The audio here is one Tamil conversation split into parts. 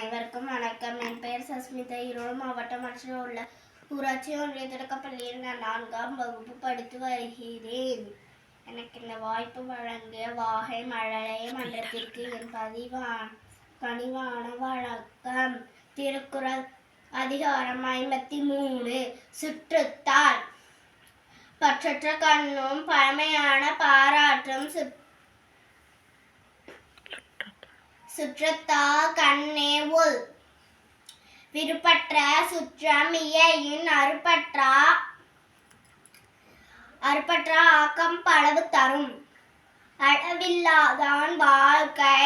அனைவருக்கும் வணக்கம். என் பெயர் சஸ்மிதா. ஈரோடு மாவட்டம் மற்றும் உள்ள ஊராட்சி ஒன்றிய தொடக்கப்பள்ளியில் நான் நான்காம் வகுப்பு படித்து வருகிறேன். எனக்கு இந்த வாய்ப்பு வழங்கிய வாகை மழலை மன்றத்திற்கு என் பதிவா பணிவான வழக்கம் திருக்குறள் அதிகாரம் ஐம்பத்தி மூணு சுற்றுத்தாள் பற்றற்ற கண்ணும் பழமையான பாராட்டும் சுற்று சுற்றத்தா கண்ணே உள் விருப்பற்ற சுற்றம் இயையின் அருப்பற்றா அருப்பற்ற ஆக்கம் பளவு தரும். அளவில்லாதான் வாழ்க்கை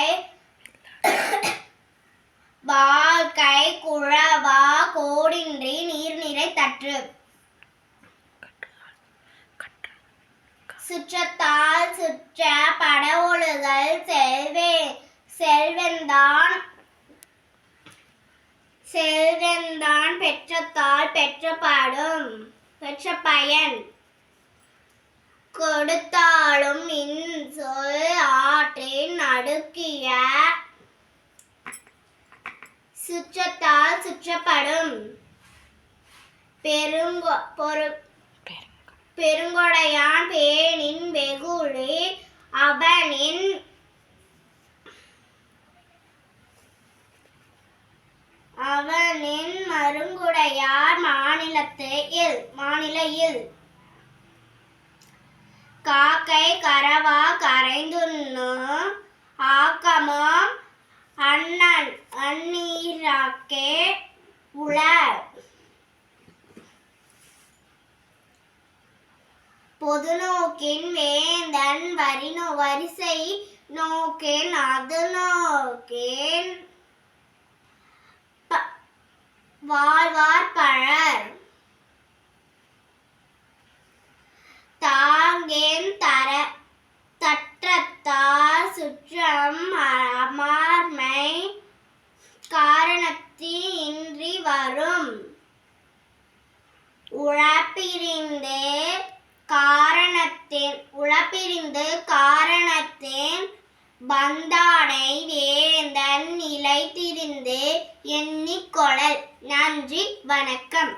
வாழ்க்கை குழவா கோடின்றி நீர் நிறை தற்று. சுற்றத்தால் சுற்ற பட ஒழுகல் செல்வே செல்வந்தான் செல்வந்தான் பெற்றத்தால் பெற்ற பாடும் பெற்ற பயன் கொடுத்தாலும் இன் சொல் ஆற்றின் அடுக்கிய சுற்றத்தால் சுற்றப்படும். பெருங்கொ பொரு பெருங்கொடையான் பேணின் வெகுளி அவனின் அவனின் மருங்குடையார் மாநிலத்து இல் மாநில இல். காக்கை கரவா கரைந்துண்ணு ஆக்கமும் அண்ணன் அந்நீராக்கே உள பொது நோக்கின் வேந்தன் வரினோ வரிசை நோக்கின் அது நோக்கின் வாழ்வார் பழர். தாங்கேன் தர தற்றத்தார் சுற்றம் அமார்மை காரணத்தி இன்றி வரும். உழப்பிரிந்தே காரணத்தின் உழப்பிரிந்து காரணத்தின் பந்தாடை வேந்தன் நிலைத்திருந்து எண்ணிக்கொழல் நன்றி வணக்கம்.